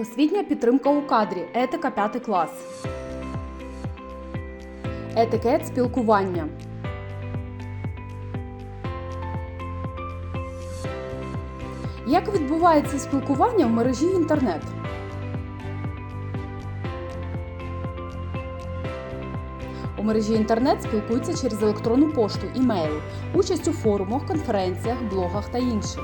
Освітня підтримка у кадрі. Етика 5 клас. Етикет спілкування. Як відбувається спілкування в мережі інтернет? У мережі інтернет спілкуються через електронну пошту, імейл, участь у форумах, конференціях, блогах та інше.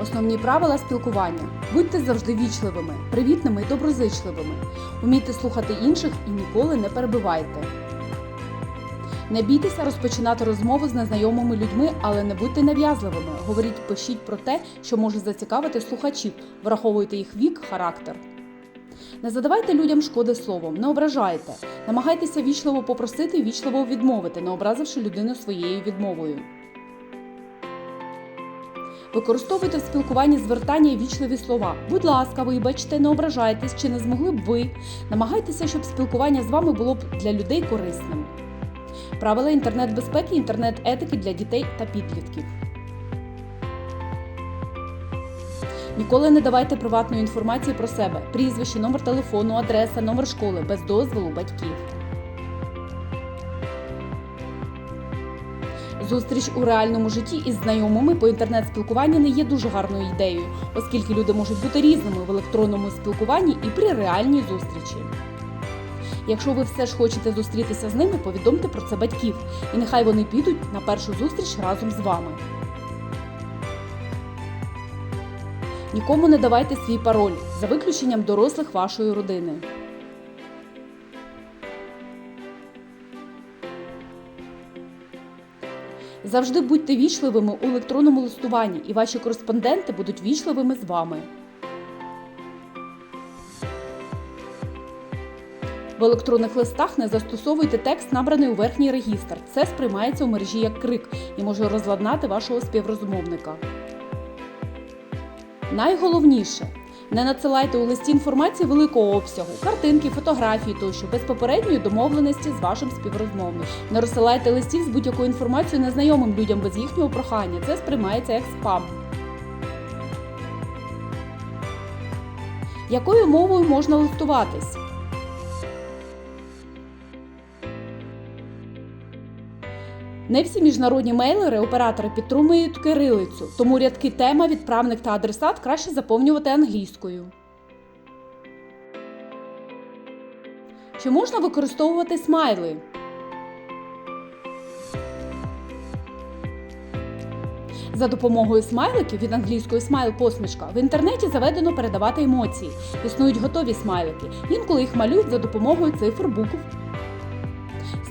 Основні правила спілкування. Будьте завжди вічливими, привітними і доброзичливими. Умійте слухати інших і ніколи не перебивайте. Не бійтеся розпочинати розмову з незнайомими людьми, але не будьте нав'язливими. Говоріть, пишіть про те, що може зацікавити слухачів, враховуйте їх вік, характер. Не задавайте людям шкоди словом, не ображайте. Намагайтеся вічливо попросити і вічливо відмовити, не образивши людину своєю відмовою. Використовуйте в спілкуванні звертання і вічливі слова. Будь ласка, вибачте, не ображайтесь чи не змогли б ви. Намагайтеся, щоб спілкування з вами було б для людей корисним. Правила інтернет-безпеки, інтернет-етики для дітей та підлітків. Ніколи не давайте приватної інформації про себе: прізвище, номер телефону, адреса, номер школи без дозволу батьків. Зустріч у реальному житті із знайомими по інтернет-спілкуванню не є дуже гарною ідеєю, оскільки люди можуть бути різними в електронному спілкуванні і при реальній зустрічі. Якщо ви все ж хочете зустрітися з ними, повідомте про це батьків, і нехай вони підуть на першу зустріч разом з вами. Нікому не давайте свій пароль за виключенням дорослих вашої родини. Завжди будьте вічливими у електронному листуванні, і ваші кореспонденти будуть вічливими з вами. В електронних листах не застосовуйте текст, набраний у верхній регістр. Це сприймається у мережі як крик і може розладнати вашого співрозмовника. Найголовніше не надсилайте у листі інформації великого обсягу, картинки, фотографії тощо без попередньої домовленості з вашим співрозмовником. Не розсилайте листів з будь-якою інформацією незнайомим людям без їхнього прохання. Це сприймається як спам. Якою мовою можна листуватись? Не всі міжнародні мейлери оператори підтримують кирилицю, тому рядки тема, відправник та адресат краще заповнювати англійською. Чи можна використовувати смайли? За допомогою смайликів від англійської смайл посмішка в інтернеті заведено передавати емоції. Існують готові смайлики. Інколи їх малюють за допомогою цифр букв.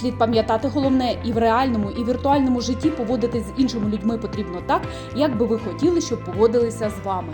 Слід пам'ятати головне і в реальному, і віртуальному житті поводитись з іншими людьми потрібно так, як би ви хотіли, щоб поводилися з вами.